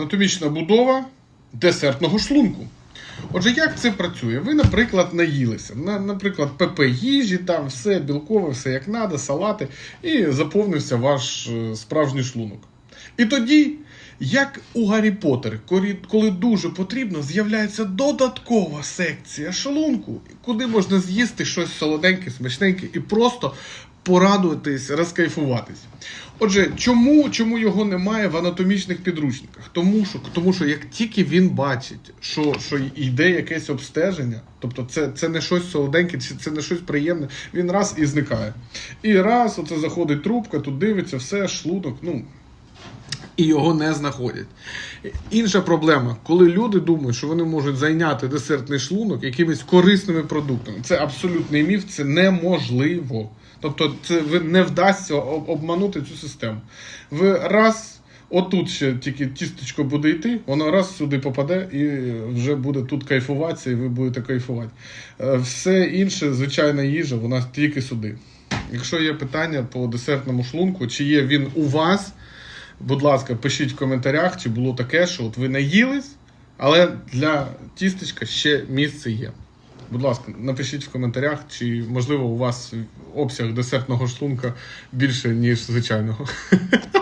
Анатомічна будова десертного шлунку. Отже, як це працює? Ви, наприклад, наїлися. На, наприклад, ПП їжі, там все білкове, все як треба, салати, і заповнився ваш е, справжній шлунок. І тоді, як у Гаррі Поттері, коли дуже потрібно, з'являється додаткова секція шлунку, куди можна з'їсти щось солоденьке, смачненьке і просто порадуватись, розкайфуватись. Отже, чому, чому його немає в анатомічних підручниках? Тому що, тому що як тільки він бачить, що, що йде якесь обстеження, тобто це, це не щось солоденьке, чи це не щось приємне, він раз і зникає. І раз оце заходить трубка, тут дивиться, все, шлунок, ну, і його не знаходять. Інша проблема, коли люди думають, що вони можуть зайняти десертний шлунок якимись корисними продуктами. Це абсолютний міф, це неможливо. Тобто, це ви не вдасться обманути цю систему. Ви раз. Отут ще тільки тістечко буде йти, воно раз сюди попаде і вже буде тут кайфуватися, і ви будете кайфувати. Е, Все інше, звичайна їжа, вона тільки сюди. Якщо є питання по десертному шлунку, чи є він у вас, Будь ласка, пишіть в коментарях, чи було таке, що от ви наїлись, але для тістечка ще місце є. Будь ласка, напишіть в коментарях, чи можливо у вас обсяг десертного шлунка більше, ніж звичайного.